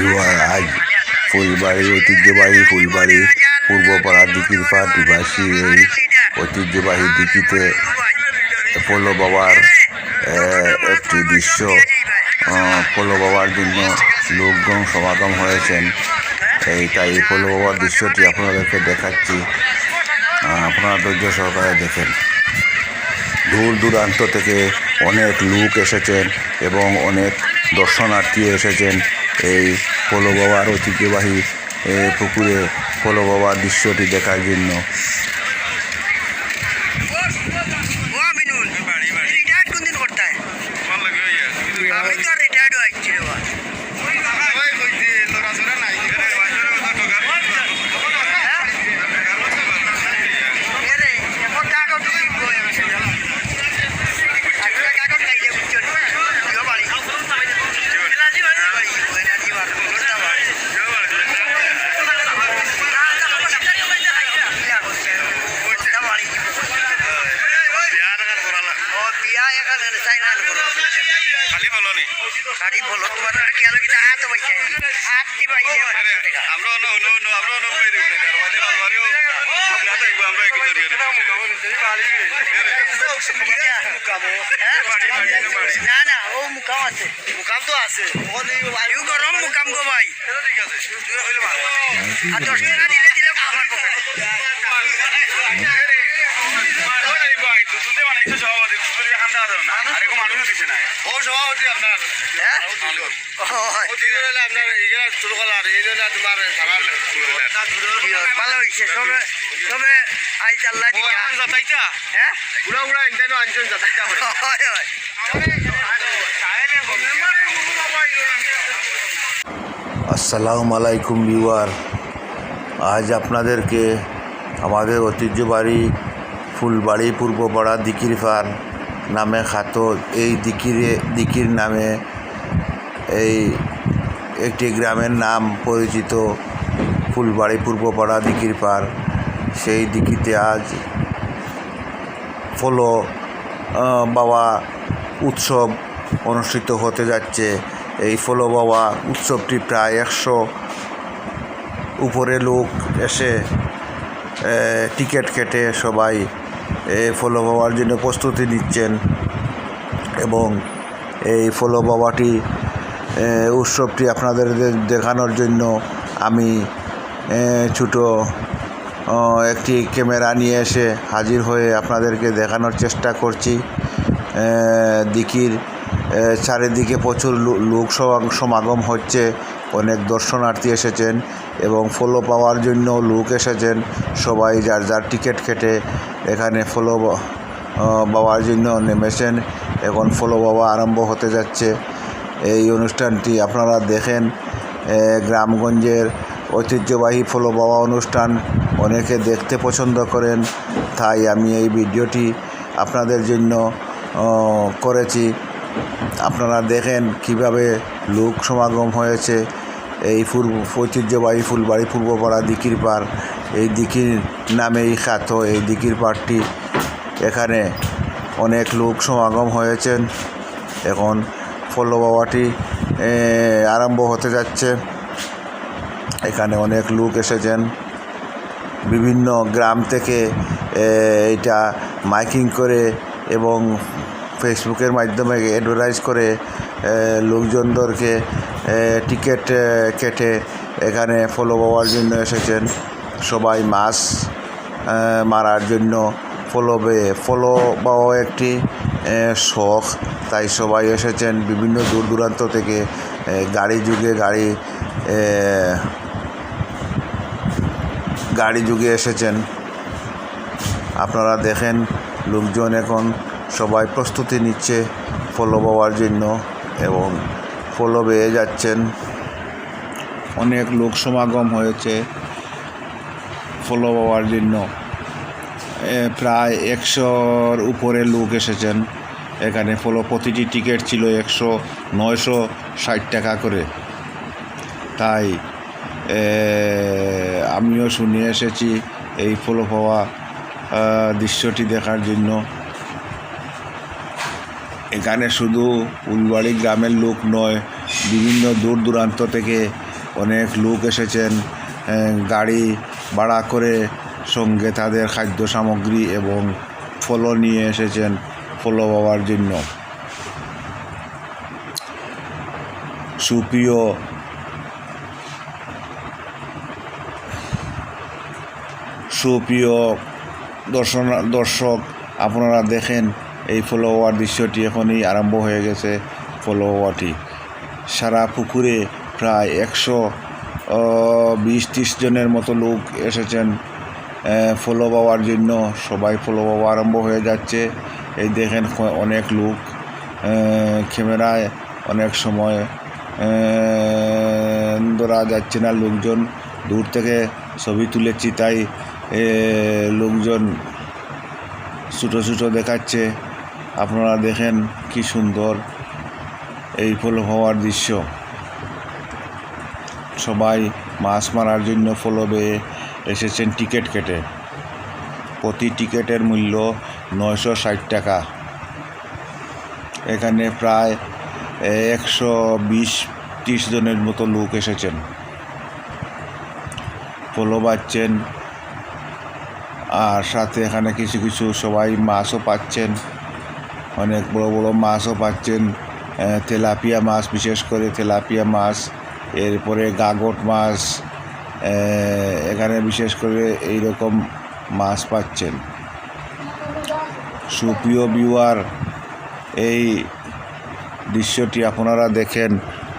বিবাহ আজ ফুলবাড়ি, ঐতিহ্যবাহী ফুলবাড়ি, পূর্বপাড়া দিকির পাড় নিবাসী এই ঐতিহ্যবাহী দিকিতে পোলো বাবার একটি দৃশ্য পোলো বাবার জন্য লোকজন সমাগম হয়েছেন। এই তাই পোলো বাবার দৃশ্যটি আপনাদেরকে দেখাচ্ছি। আপনারা ধৈর্য সহকারে দেখেন। দূর দূরান্ত থেকে অনেক লোক এসেছেন এবং অনেক দর্শনার্থী এসেছেন। এই পোলো বাবার ঐতিহ্যবাহী পুকুরে পোলো বাবার দৃশ্যটি দেখার জন্য ও আমিনুল রিটায়ার্ড কোন দিন করতে হয় আমি তো রিটায়ার্ড হয়েছি রে বাবা। হ্যাঁ? এ রে, এখন কাগজ লিখব আমি। আসলে কাগজ খাইলে বুঝছ নি? দিও বাড়ি। এলাজি বাড়ি। বাড়ি, এলাজি বাড়ি, লোকটা বাড়ি। বিয়া করছে, লোকটা বাড়ি। ও, বিয়া এখানে চাইনা করো। খালি বলো তোমার একটা কি আলো কিতা হাত পাইছে হাত দি পাইছে পাঁচশো টাকা না না ও মুকাম আছে। মুকাম তো আছে। গরম মুকাম গো ভাই। আর দশ টাকা দিলে দিলে আমার পকেটে ও সভাপতি আপনার। হ্যাঁ? ভালো হয়েছে তবে তবে আইজ আল্লাহ দিকা। হ্যাঁ? হয় হয়। আসসালামু আলাইকুম ভিউয়ার। আজ আপনাদেরকে আমাদের ঐতিহ্যবাড়ি ফুলবাড়ি পূর্বপাড়া দিকির পার নামে খ্যাত এই দিকিরে, দিকির নামে এই একটি গ্রামের নাম পরিচিত ফুলবাড়ি পূর্বপাড়া দিকির পার সেই দিকিতে আজ ফলো বাবা উৎসব অনুষ্ঠিত হতে যাচ্ছে। এই ফলো বাবা উৎসবটি প্রায় একশো উপরে লোক এসে টিকিট কেটে সবাই ফলো বাবার জন্য প্রস্তুতি নিচ্ছেন এবং এই ফলো এ, উৎসবটি আপনাদের দেখানোর জন্য আমি ছোটো একটি ক্যামেরা নিয়ে এসে হাজির হয়ে আপনাদেরকে দেখানোর চেষ্টা করছি। দিকির চারিদিকে প্রচুর লোক সমাগ- সমাগম হচ্ছে অনেক দর্শনার্থী এসেছেন এবং ফলো পাওয়ার জন্য লোক এসেছেন। সবাই যার যার টিকিট কেটে এখানে ফলো পাওয়ার জন্য নেমেছেন। এখন ফলো বাবা আরম্ভ হতে যাচ্ছে। এই অনুষ্ঠানটি আপনারা দেখেন গ্রামগঞ্জের ঐতিহ্যবাহী ফলো বাবা অনুষ্ঠান। অনেকে দেখতে পছন্দ করেন, তাই আমি এই ভিডিওটি আপনাদের জন্য করেছি। আপনারা দেখেন কীভাবে লোক সমাগম হয়েছে। এই ফুল, ঐতিহ্যবাহী ফুলবাড়ি, পূর্বপাড়া দিকির পাড় এই দিকির নামেই খ্যাত, এই দিকির পাড়টি। এখানে অনেক লোক সমাগম হয়েছেন। এখন ফলো বাবাটি আরম্ভ হতে যাচ্ছে। এখানে অনেক লোক এসেছেন। বিভিন্ন গ্রাম থেকে এটা মাইকিং করে এবং ফেসবুকের মাধ্যমে অ্যাডভার্টাইজ করে লোকজনদেরকে টিকিট কেটে এখানে ফলো পাওয়ার জন্য এসেছেন। সবাই মাছ মারার জন্য ফলো ফলো পাওয়া একটি শখ। তাই সবাই এসেছেন বিভিন্ন দূর দূরান্ত থেকে গাড়ি যুগে গাড়ি গাড়ি যুগে এসেছেন। আপনারা দেখেন, লোকজন এখন সবাই প্রস্তুতি নিচ্ছে ফলো পাওয়ার জন্য এবং ফলো পেয়ে যাচ্ছেন। অনেক লোক সমাগম হয়েছে। ফলো পাওয়ার জন্য প্রায় একশোর উপরে লোক এসেছেন। এখানে ফলো প্রতিটি টিকিট ছিল একশো, নয়শো ষাট টাকা করে। তাই আমিও শুনে এসেছি এই ফলো পাওয়া দৃশ্যটি দেখার জন্য। এখানে শুধু উলবাড়ি গ্রামের লোক নয়, বিভিন্ন দূর দূরান্ত থেকে অনেক লোক এসেছেন। গাড়ি ভাড়া করে সঙ্গে তাদের খাদ্য সামগ্রী এবং ফলও নিয়ে এসেছেন ফলো পাওয়ার জন্য। সুপ্রিয় সুপ্রিয় দর্শন দর্শক, আপনারা দেখেন এই ফলোওয়ার দৃশ্যটি এখনই আরম্ভ হয়ে গেছে ফলোওয়ারটি সারা পুকুরে প্রায় একশো বিশ ত্রিশ জনের মতো লোক এসেছেন ফলো পাওয়ার জন্য। সবাই ফলো পাওয়া আরম্ভ হয়ে যাচ্ছে। এই দেখেন অনেক লোক ক্যামেরায় অনেক সময় ধরা যাচ্ছে না লোকজন। দূর থেকে ছবি তুলেছি, তাই লোকজন ছোটো ছোটো দেখাচ্ছে। আপনারা দেখেন কি সুন্দর এই ফলো হওয়ার দৃশ্য। সবাই মাছ মারার জন্য ফলো বেয়ে এসেছেন টিকিট কেটে। প্রতি টিকিটের মূল্য নয়শো ষাট টাকা। এখানে প্রায় একশো বিশ ত্রিশ জনের মতো লোক এসেছেন। ফলো পাচ্ছেন। আর সাথে এখানে কিছু কিছু সবাই মাছও পাচ্ছেন। অনেক বড় বড় মাছও পাচ্ছেন। তেলাপিয়া মাছ, বিশেষ করে তেলাপিয়া মাছ। এরপরে গাগট মাছ এখানে বিশেষ করে এই রকম মাছ পাচ্ছেন। সুপ্রিয় ভিউয়ার এই দৃশ্যটি আপনারা দেখেন,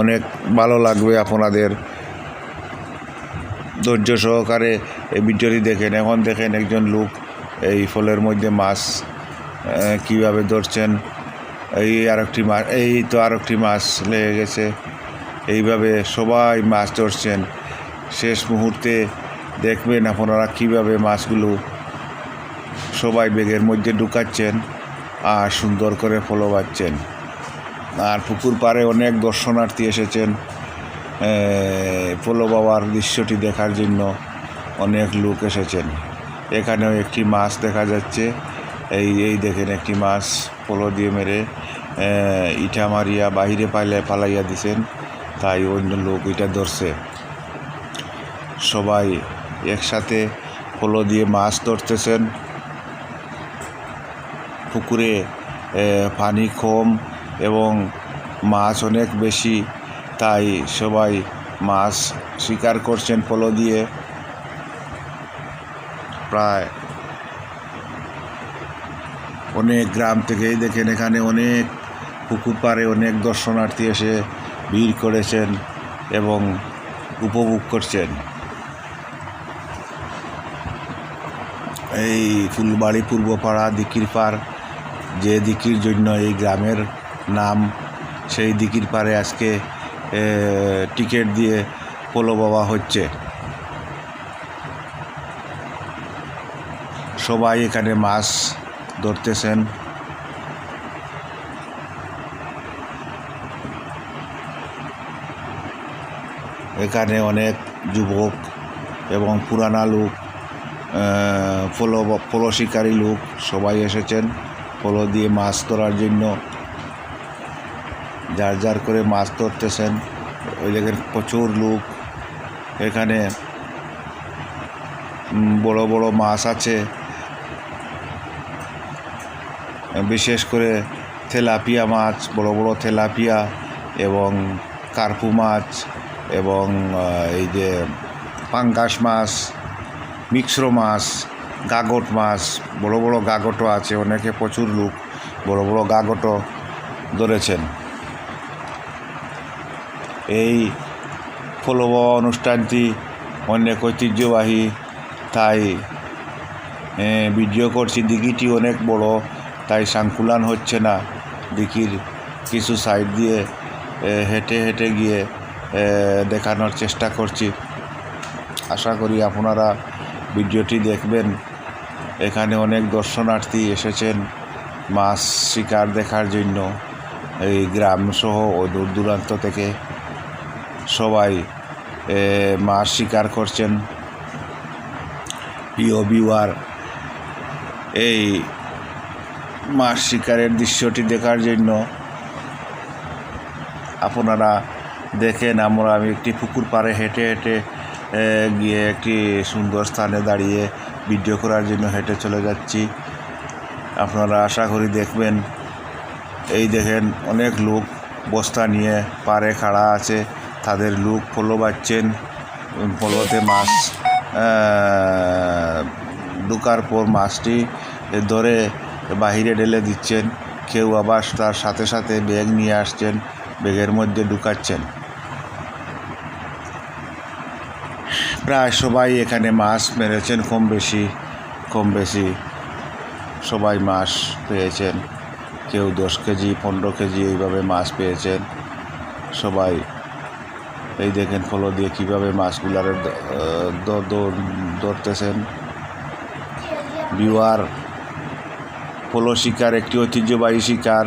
অনেক ভালো লাগবে আপনাদের। ধৈর্য সহকারে এই ভিডিওটি দেখেন। এখন দেখেন একজন লোক এই ফলের মধ্যে মাছ কীভাবে ধরছেন। এই আরেকটি মাছ এই তো আরেকটি মাছ লেগে গেছে। এইভাবে সবাই মাছ ধরছেন। শেষ মুহূর্তে দেখবেন আপনারা কীভাবে মাছগুলো সবাই বেগের মধ্যে ঢুকাচ্ছেন আর সুন্দর করে ফলো পাচ্ছেন আর পুকুর পাড়ে অনেক দর্শনার্থী এসেছেন ফলো বাবার দৃশ্যটি দেখার জন্য অনেক লোক এসেছেন। এখানেও একটি মাছ দেখা যাচ্ছে। এই এই দেখেন একটি মাছ ফলো দিয়ে মেরে ইটা মারিয়া বাহিরে পাইলে পালাইয়া দিছেন। তাই অন্য লোক এটা ধরছে। সবাই একসাথে ফলো দিয়ে মাছ ধরতেছেন। পুকুরে পানি কম এবং মাছ অনেক বেশি, তাই সবাই মাছ শিকার করছেন পলো দিয়ে। প্রায় অনেক গ্রাম থেকেই দেখেন এখানে অনেক পুকুর পাড়ে অনেক দর্শনার্থী এসে ভিড় করেছেন এবং উপভোগ করছেন। এই ফুলবাড়ি পূর্বপাড়া দিকির পাড় যে দিকির জন্য এই গ্রামের নাম, সেই দিকির পাড়ে আজকে টিকিট দিয়ে পোলো বাবা হচ্ছে। সবাই এখানে মাছ ধরতেছেন। এখানে অনেক যুবক এবং পুরানা লোক ফলো ফলো শিকারী লোক সবাই এসেছেন। ফলো দিয়ে মাছ ধরার জন্য যার যার করে মাছ ধরতেছেন। ওই দেখেন প্রচুর লোক এখানে। বড় বড় মাছ আছে। বিশেষ করে থেলাপিয়া মাছ, বড় বড় থেলাপিয়া এবং কার্পু মাছ। এবং এই যে পাঙ্গাস মাছ, মিক্সরো মাছ, গাগট মাছ, বড় বড় গাগটও আছে, অনেকে প্রচুর লোক বড় বড় গাগটও ধরেছেন। এই ফলো বাবা অনুষ্ঠানটি অনেক ঐতিহ্যবাহী, তাই ভিডিও করছি। দিঘিটি অনেক বড়, তাই সাংকুলান হচ্ছে না। দিঘির কিছু সাইড দিয়ে হেঁটে হেঁটে গিয়ে দেখানোর চেষ্টা করছি। আশা করি আপনারা ভিডিওটি দেখবেন। এখানে অনেক দর্শনার্থী এসেছেন মাছ শিকার দেখার জন্য। এই গ্রাম সহ ও দূর দূরান্ত থেকে সবাই মাছ শিকার করছেন। প্রিয় ভিউয়ার, এই মাছ শিকারের দৃশ্যটি দেখার জন্য আপনারা দেখেন আমরা আমি একটি পুকুর পাড়ে হেঁটে হেঁটে গিয়ে একটি সুন্দর স্থানে দাঁড়িয়ে ভিডিও করার জন্য হেঁটে চলে যাচ্ছি। আপনারা আশা করি দেখবেন। এই দেখেন অনেক লোক বস্তা নিয়ে পাড়ে খাড়া আছে, তাদের লোক ফলো বাচ্ছেন ফলোতে মাছ ঢুকার পর মাছটি ধরে বাহিরে ঢেলে দিচ্ছেন, কেউ আবার তার সাথে সাথে ব্যাগ নিয়ে আসছেন, ব্যাগের মধ্যে ঢুকাচ্ছেন। প্রায় সবাই এখানে মাছ মেরেছেন, কম বেশি কম বেশি সবাই মাছ পেয়েছেন। কেউ দশ কেজি, পনেরো কেজি এইভাবে মাছ পেয়েছেন। সবাই, এই দেখেন ফলো দিয়ে কীভাবে মাছগুলার ধরতেছেন। বিওয়ার পোলো শিকার, একটি ঐতিহ্যবাহী শিকার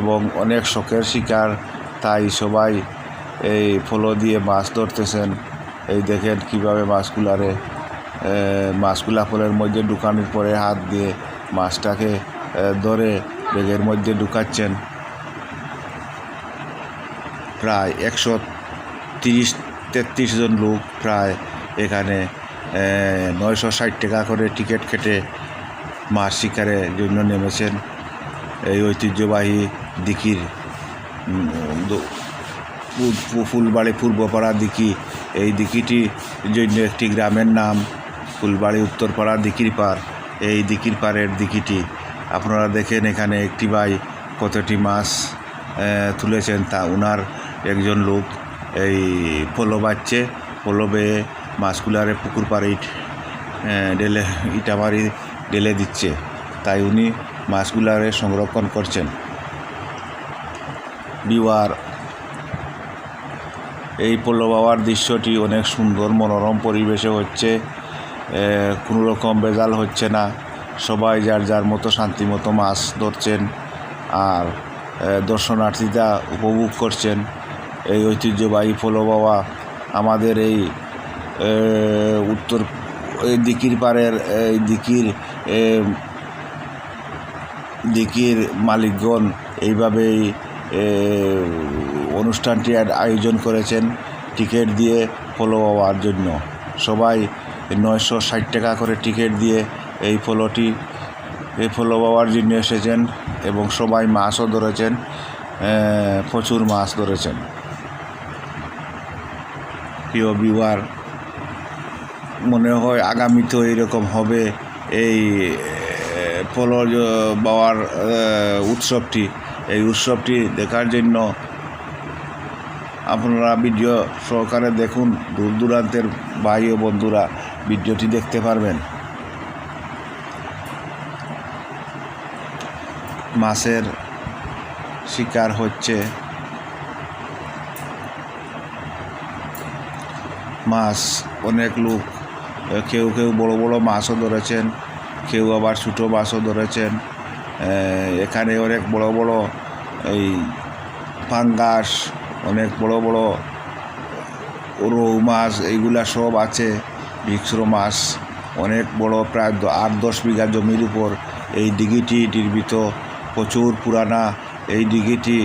এবং অনেক শখের শিকার, তাই সবাই এই ফলো দিয়ে মাছ ধরতেছেন। এই দেখেন কীভাবে মাছগুলারে মাছগুলা ফলের মধ্যে ঢুকানোর পরে হাত দিয়ে মাছটাকে ধরে ব্যাগের মধ্যে ঢুকাচ্ছেন। প্রায় একশো তিরিশ, তেত্রিশ জন লোক প্রায় এখানে নয়শো ষাট টাকা করে টিকিট কেটে মাছ শিকারের জন্য নেমেছেন। এই ঐতিহ্যবাহী দিকির ফুলবাড়ি, পূর্বপাড়া দিকি এই দিকিটি জন্য একটি গ্রামের নাম ফুলবাড়ি উত্তরপাড়া দিকির পাড়। এই দিকির পাড়ের দিকিটি আপনারা দেখেন এখানে একটি ভাই কতটি মাছ তুলেছেন তা ওনার একজন লোক এই পোলো বাচ্ছে পোলো বেয়ে মাছগুলারে পুকুর পাড়ে ডেলে ইটামারি ডেলে দিচ্ছে। তাই উনি মাছগুলারে সংরক্ষণ করছেন। বিওয়ার এই পল্ল বাবার দৃশ্যটি অনেক সুন্দর, মনোরম পরিবেশে হচ্ছে। কোনো রকম বেজাল হচ্ছে না। সবাই যার যার মতো শান্তি মতো মাছ ধরছেন আর দর্শনার্থীরা উপভোগ করছেন। এই ঐতিহ্যবাহী বাবা আমাদের এই উত্তর, এই দিকির পাড়ের এই দিকির দিকির মালিকগণ এইভাবেই অনুষ্ঠানটি আয়োজন করেছেন টিকিট দিয়ে ফলো হওয়ার জন্য। সবাই নয়শো ষাট টাকা করে টিকিট দিয়ে এই ফলোটি এই ফলো পাওয়ার জন্য এসেছেন এবং সবাই মাছও ধরেছেন প্রচুর মাছ ধরেছেন। প্রিয় বিওয়ার মনে হয় আগামীতেও এরকম হবে এই পলো বাবার উৎসবটি। এই উৎসবটি দেখার জন্য আপনারা ভিডিও সহকারে দেখুন। দূর দূরান্তের ভাই ও বন্ধুরা ভিডিওটি দেখতে পারবেন। মাছের শিকার হচ্ছে মাছ। অনেক লোক, কেউ কেউ বড় বড় মাছও ধরেছেন, কেউ আবার ছোটো মাছও ধরেছেন। এখানে অনেক বড় বড় এই পাঙ্গাস, অনেক বড় বড় রৌ মাছ, এইগুলা সব আছে, ভিক্সর মাছ, অনেক বড় প্রায় আট দশ বিঘা জমির উপর। এই দিঘিটি নির্মিত প্রচুর পুরানা এই দিঘিটি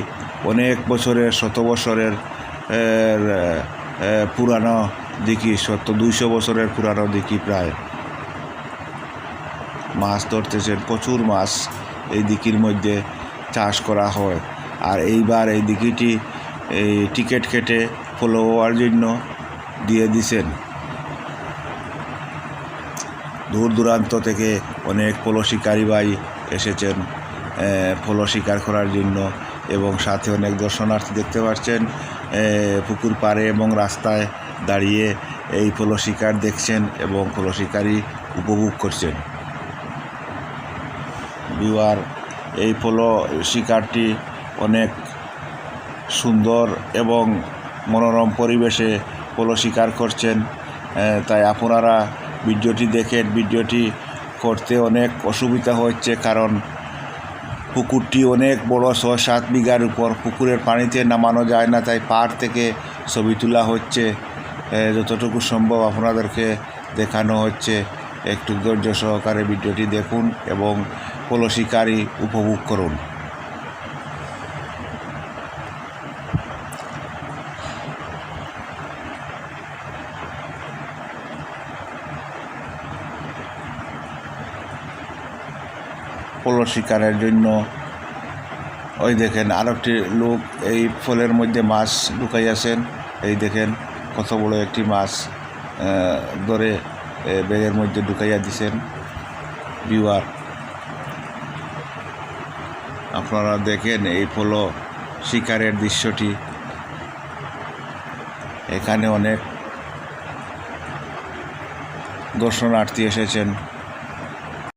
অনেক বছরের, শত বছরের পুরানো দিঘি, শত দুইশো বছরের পুরানো দিঘি প্রায়। মাছ ধরতেছেন, প্রচুর মাছ। এই দিকির মধ্যে চাষ করা হয়। আর এইবার এই দিকিটি এই টিকিট কেটে ফলো হওয়ার জন্য দিয়ে দিছেন। দূর দূরান্ত থেকে অনেক পোলো শিকারী ভাই এসেছেন পোলো শিকার করার জন্য এবং সাথে অনেক দর্শনার্থী দেখতে পাচ্ছেন পুকুর পাড়ে এবং রাস্তায় দাঁড়িয়ে এই পোলো শিকার দেখছেন এবং পোলো শিকারই উপভোগ করছেন। বিওয়ার এই পোলো শিকারটি অনেক সুন্দর এবং মনোরম পরিবেশে পোলো শিকার করছেন। তাই আপনারা ভিডিওটি দেখেন। ভিডিওটি করতে অনেক অসুবিধা হচ্ছে কারণ পুকুরটি অনেক বড় ছয় সাত বিঘার উপর। পুকুরের পানিতে নামানো যায় না, তাই পাড় থেকে ছবি তোলা হচ্ছে। যতটুকু সম্ভব আপনাদেরকে দেখানো হচ্ছে। একটু ধৈর্য সহকারে ভিডিওটি দেখুন এবং পলসিকারি উপভোগ করুন। পলসিকারের জন্য ওই দেখেন আরেকটি লোক এই ফলের মধ্যে মাছ ঢুকাইয়াছেন এই দেখেন কত বড় একটি মাছ ধরে ব্যাগের মধ্যে ঢুকাইয়া দিছেন। বিওয়ার আপনারা দেখেন এই হলো শিকারের দৃশ্যটি। এখানে অনেক দর্শনার্থী এসেছেন।